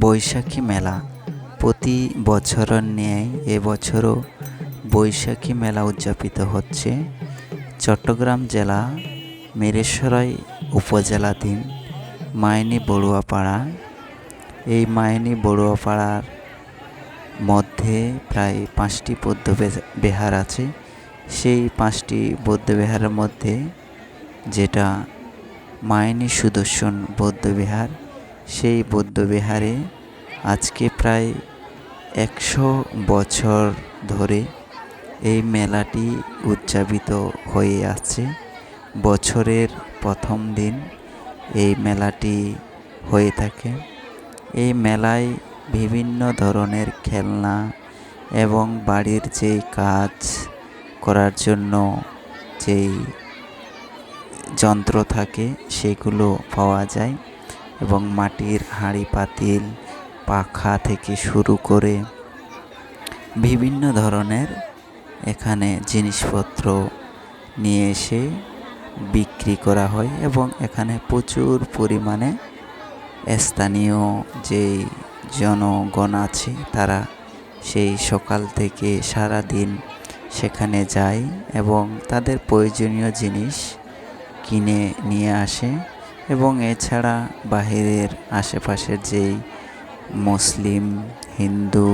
বৈশাখী মেলা। প্রতি বছরের ন্যায় এবছরও বৈশাখী মেলা উদযাপিত হচ্ছে। চট্টগ্রাম জেলা মিরেশ্বরাই উপজেলাধীন মাইনি বড়ুয়াপাড়া। এই মাইনি বড়ুয়াপাড়ার মধ্যে প্রায় পাঁচটি বৌদ্ধ বিহার আছে। সেই পাঁচটি বৌদ্ধ বিহারের মধ্যে যেটা মাইনি সুদর্শন বৌদ্ধবিহার সেই বৌদ্ধবিহারে আজকে প্রায় একশো বছর ধরে এই মেলাটি উদযাপিত হয়ে আসছে। বছরের প্রথম দিন এই মেলাটি হয়ে থাকে। এই মেলায় বিভিন্ন ধরনের খেলনা এবং বাড়ির যেই কাজ করার জন্য যেই যন্ত্র থাকে, সেগুলো পাওয়া যায়। এবং মাটির হাঁড়ি পাতিল পাখা থেকে শুরু করে বিভিন্ন ধরনের এখানে জিনিসপত্র নিয়ে এসে বিক্রি করা হয় এবং এখানে প্রচুর পরিমাণে স্থানীয় যেই জনগণ আছে তারা সেই সকাল থেকে সারা দিন সেখানে যায় এবং তাদের প্রয়োজনীয় জিনিস কিনে নিয়ে আসে। এবং এছাড়া বাহিরের আশেপাশের যেই মুসলিম, হিন্দু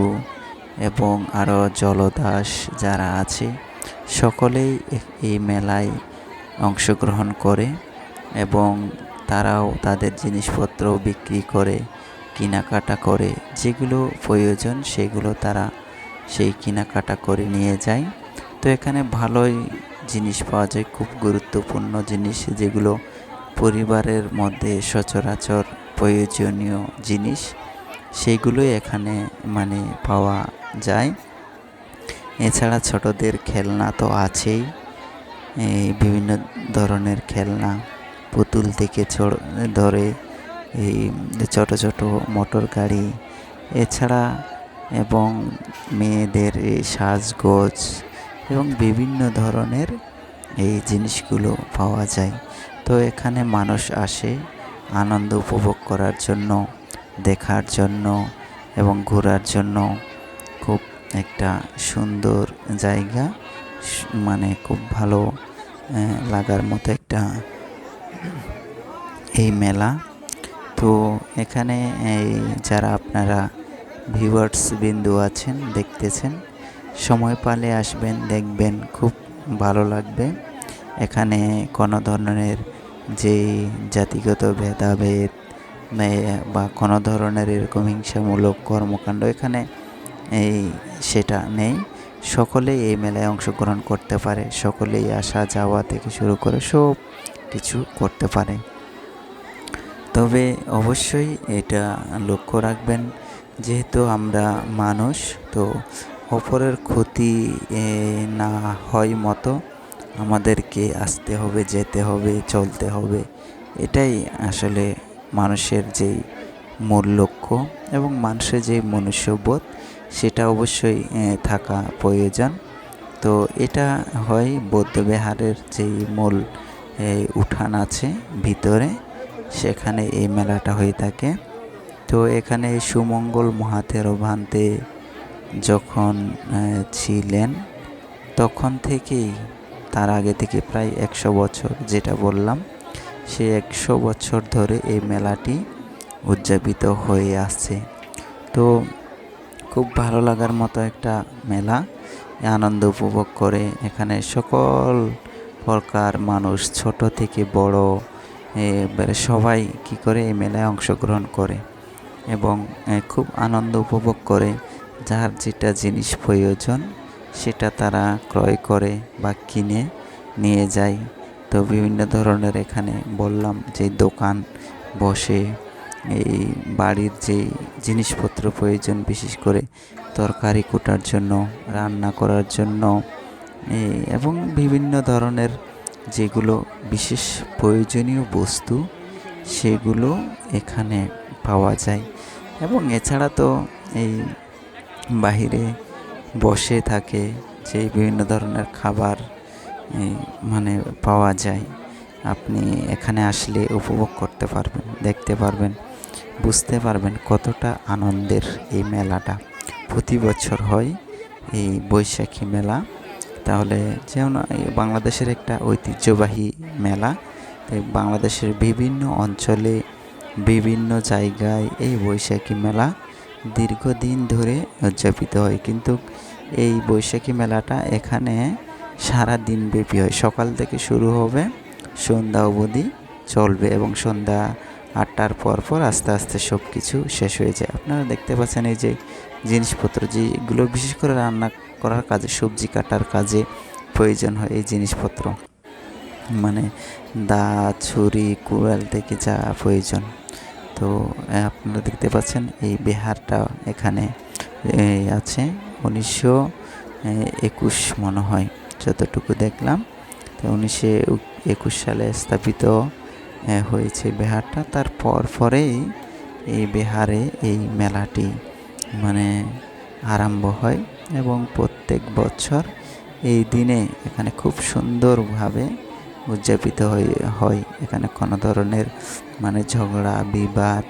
এবং আরও জলদাস যারা আছে, সকলেই এই মেলায় অংশগ্রহণ করে এবং তারাও তাদের জিনিসপত্র বিক্রি করে, কেনাকাটা করে, যেগুলো প্রয়োজন সেগুলো তারা সেই কেনাকাটা করে নিয়ে যায়। তো এখানে ভালোই জিনিস পাওয়া যায়, খুব গুরুত্বপূর্ণ জিনিস যেগুলো পরিবারের মধ্যে সচরাচর প্রয়োজনীয় জিনিস সেইগুলোই এখানে মানে পাওয়া যায়। এছাড়া ছোটদের খেলনা তো আছেই, এই বিভিন্ন ধরনের খেলনা, পুতুল থেকে ধরে, এই ছোট ছোট মোটর গাড়ি। এছাড়া এবং মেয়েদের সাজগোজ এবং বিভিন্ন ধরনের এই জিনিসগুলো পাওয়া যায়। তো এখানে মানুষ আসে, আনন্দ উপভোগ করার জন্য, দেখার জন্য এবং ঘোরার জন্য। খুব একটা সুন্দর জায়গা মানে খুব ভালো লাগার মতো একটা এই মেলা। তো এখানে এই যারা আপনারা ভিউয়ার্স বিন্দু আছেন, দেখতেছেন, সময় পালে আসবেন, দেখবেন, খুব ভালো লাগবে। এখানে কোনো ধরনের যে জাতিগত ভেদাভেদ বা কোনো ধরনের এরকম হিংসামূলক কর্মকাণ্ড এখানে এই সেটা নেই। সকলেই এই মেলায় অংশগ্রহণ করতে পারে, সকলেই আসা যাওয়া থেকে শুরু করে সব কিছু করতে পারে। তবে অবশ্যই এটা লক্ষ্য রাখবেন, যেহেতু আমরা মানুষ, তো অপরের ক্ষতি না হয় মতো আমাদেরকে আসতে হবে, যেতে হবে, চলতে হবে। এটাই আসলে মানুষের যেই মূল লক্ষ্য এবং মানুষের যে মনুষ্যবোধ, সেটা অবশ্যই থাকা প্রয়োজন। তো এটা হয় বৌদ্ধবিহারের যেই মূল উঠান আছে ভিতরে। সেখানে এই মেলাটা হয়ে থাকে। তো এখানে সুমঙ্গল মহাতেরো ভান্তে যখন ছিলেন, তখন থেকেই তার আগে থেকে প্রায় একশো বছর যেটা বললাম, সে একশো বছর ধরে এই মেলাটি উদযাপিত হয়ে আসছে। তো খুব ভালো লাগার মতো একটা মেলা আনন্দ উপভোগ করে এখানে সকল প্রকার মানুষ, ছোট থেকে বড় সবাই কি করে এই মেলায় অংশগ্রহণ করে এবং খুব আনন্দ উপভোগ করে যার যেটা জিনিস প্রয়োজন সেটা তারা ক্রয় করে বা কিনে নিয়ে যায় তো বিভিন্ন ধরনের এখানে বললাম যে দোকান বসে, এই বাড়ির যে জিনিসপত্র প্রয়োজন বিশেষ করে তরকারি কোটার জন্য, রান্না করার জন্য এবং বিভিন্ন ধরনের যেগুলো বিশেষ প্রয়োজনীয় বস্তু, সেগুলো এখানে পাওয়া যায়। এবং এছাড়া তো এই বাহিরে বসে থাকে যে বিভিন্ন ধরনের খাবার মানে পাওয়া যায়। আপনি এখানে আসলে উপভোগ করতে পারবেন, দেখতে পারবেন, বুঝতে পারবেন কতটা আনন্দের এই মেলাটা। প্রতি বছর হয় এই বৈশাখী মেলা। তাহলে যেমন বাংলাদেশের একটা ঐতিহ্যবাহী মেলা বাংলাদেশের বিভিন্ন অঞ্চলে, বিভিন্ন জায়গায় এই বৈশাখী মেলা দীর্ঘদিন ধরে উদযাপিত হয়। কিন্তু এই বৈশাখী মেলাটা এখানে সারা দিন ব্যাপী হয়। সকাল থেকে শুরু হবে, সন্ধ্যা অবধি চলবে এবং সন্ধ্যা আটটার পর পর আস্তে আস্তে সব কিছু শেষ হয়ে যায়। আপনারা দেখতে পাচ্ছেন এই যে জিনিসপত্র, যেগুলো বিশেষ করে রান্না করার কাজে, সবজি কাটার কাজে প্রয়োজন হয় এই জিনিসপত্র। মানে দা ছুরি, কুড়াল থেকে যা প্রয়োজন। তো আপনারা দেখতে পাচ্ছেন এই বিহারটা এখানে আছে। উনিশশো একুশ মনে হয়। যতটুকু দেখলাম, তো উনিশশো একুশ সালে স্থাপিত হয়েছে বিহারটা। তারপর পরেই এই বিহারে এই মেলাটি মানে আরম্ভ হয় এবং প্রত্যেক বছর এই দিনে এখানে খুব সুন্দরভাবে উদযাপিত হয় এখানে কোনো ধরনের মানে ঝগড়া, বিবাদ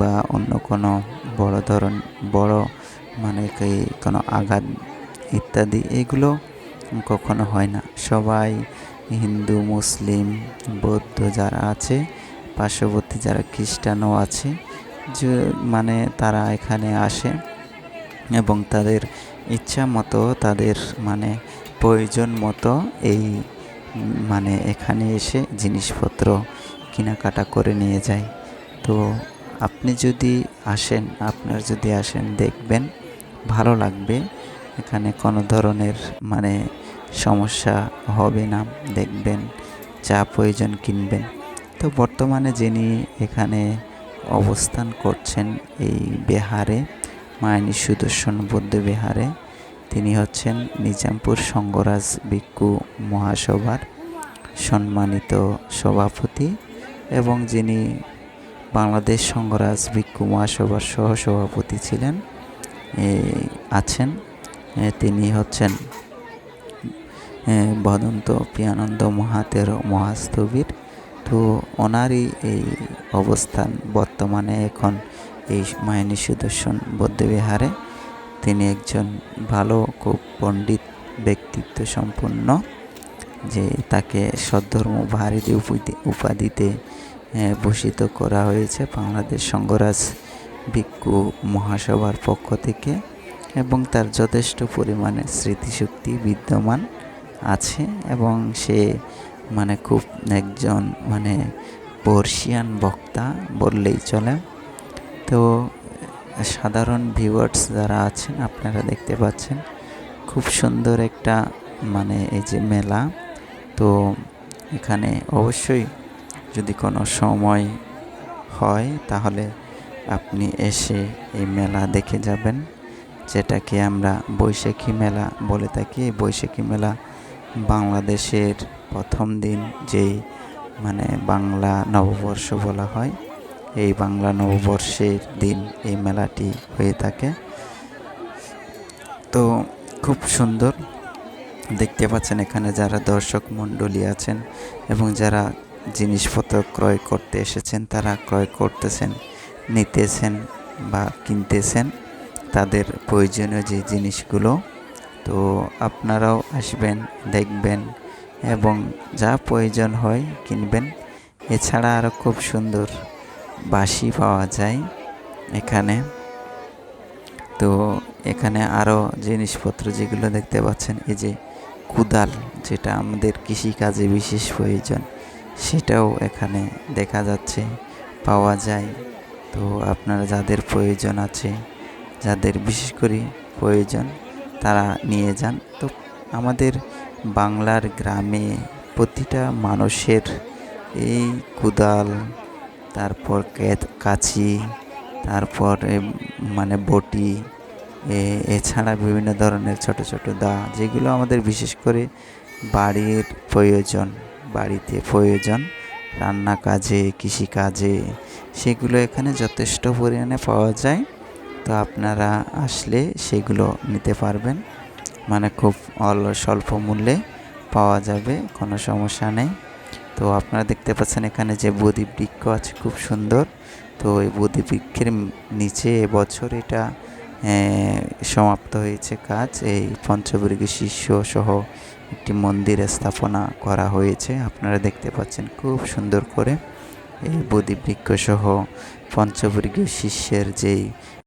বা অন্য কোনো বড় ধরন, বড় মানে কোনো আঘাত ইত্যাদি, এগুলো কখনো হয় না। সবাই হিন্দু, মুসলিম, বৌদ্ধ যারা আছে, পার্শ্ববর্তী যারা খ্রিস্টানও আছে, যে মানে তারা এখানে আসে এবং তাদের ইচ্ছা মতো, তাদের মানে প্রয়োজন মতো এই মানে এখানে এসে জিনিসপত্র কেনাকাটা করে নিয়ে যায়। তো আপনি যদি আসেন, আপনার যদি আসেন, দেখবেন ভালো লাগবে। এখানে কোনো ধরনের মানে সমস্যা হবে না, দেখবেন, যা প্রয়োজন কিনবেন। তো বর্তমানে যিনি এখানে অবস্থান করছেন এই বিহারে মায়ানী সুদর্শন বৌদ্ধ বিহারে, তিনি হচ্ছেন নিজামপুর সঙ্গরাজ ভিক্ষু মহাসভার সম্মানিত সভাপতি এবং যিনি বাংলাদেশ সঙ্গরাজ ভিক্ষু মহাসভার সহসভাপতি ছিলেন আছেন তিনি হচ্ছেন ভদন্ত পিয়ানন্দ মহাতের মহাস্থবির। তো ওনারই এই অবস্থান বর্তমানে এখন এই মায়ানী সুদর্শন বৌদ্ধবিহারে। তিনি একজন ভালো, খুব পণ্ডিত ব্যক্তিত্ব সম্পন্ন, যে তাকে সদ্ধর্ম ভারতী উপাধি উপাধিতে ভূষিত করা হয়েছে বাংলাদেশ সঙ্গরাজ ভিক্ষু মহাসভার পক্ষ থেকে এবং তার যথেষ্ট পরিমাণে স্মৃতিশক্তি বিদ্যমান। আছে এবং সে মানে খুব একজন মানে পর্শিয়ান বক্তা বললেই চলে। তো সাধারণ ভিউয়ার্স যারা আছেন, আপনারা দেখতে পাচ্ছেন খুব সুন্দর একটা মানে এই যে মেলা। তো এখানে অবশ্যই যদি কোনো সময় হয় তাহলে আপনি এসে এই মেলা দেখে যাবেন। যেটাকে আমরা বৈশাখী মেলা বলে থাকি। এই বৈশাখী মেলা বাংলাদেশের প্রথম দিন যেই মানে বাংলা নববর্ষ বলা হয়, এই বাংলা নববর্ষের দিন এই মেলাটি হয়ে থাকে। তো খুব সুন্দর। দেখতে পাচ্ছেন এখানে যারা দর্শক মণ্ডলী আছেন এবং যারা জিনিসপত্র ক্রয় করতে এসেছেন, তারা ক্রয় করতেছেন, নিতেছেন বা কিনতেছেন, তাদের প্রয়োজনীয় যে জিনিসগুলো তো আপনারাও আসবেন, দেখবেন এবং যা প্রয়োজন হয় কিনবেন। এছাড়া আরও খুব সুন্দর বাঁশি পাওয়া যায় এখানে। তো এখানে আরও জিনিসপত্র যেগুলো দেখতে পাচ্ছেন, এই যে কুদাল যেটা আমাদের কৃষিকাজে বিশেষ প্রয়োজন, সেটাও এখানে দেখা যাচ্ছে, পাওয়া যায়। তো আপনারা যাদের প্রয়োজন আছে, যাদের বিশেষ করে প্রয়োজন তারা নিয়ে যান। তো আমাদের বাংলার গ্রামে প্রতিটা মানুষের এই কুদাল, তারপর কাঁচি, তারপর মানে বটি, এ- এছাড়া বিভিন্ন ধরনের ছোট ছোট দা, যেগুলো আমাদের বিশেষ করে বাড়ির প্রয়োজন, বাড়িতে প্রয়োজন, রান্না কাজে কৃষিকাজে সেগুলো এখানে যথেষ্ট পরিমাণে পাওয়া যায়। তো আপনারা আসলে সেগুলো নিতে পারবেন। মানে খুব অল, স্বল্প মূল্যে পাওয়া যাবে, কোনো সমস্যা নেই। তো আপনারা দেখতে পাচ্ছেন এখানে যে বোধি বৃক্ষ আছে খুব সুন্দর। তো এই বোধি বৃক্ষের নিচে এবছর এটা সমাপ্ত হয়েছে কাজ। এই পঞ্চবর্গী শিষ্য সহ একটি মন্দির স্থাপনা করা হয়েছে। আপনারা দেখতে পাচ্ছেন খুব সুন্দর করে। এই বোধি বৃক্ষ সহ পঞ্চবর্গীয় শিষ্যের যেই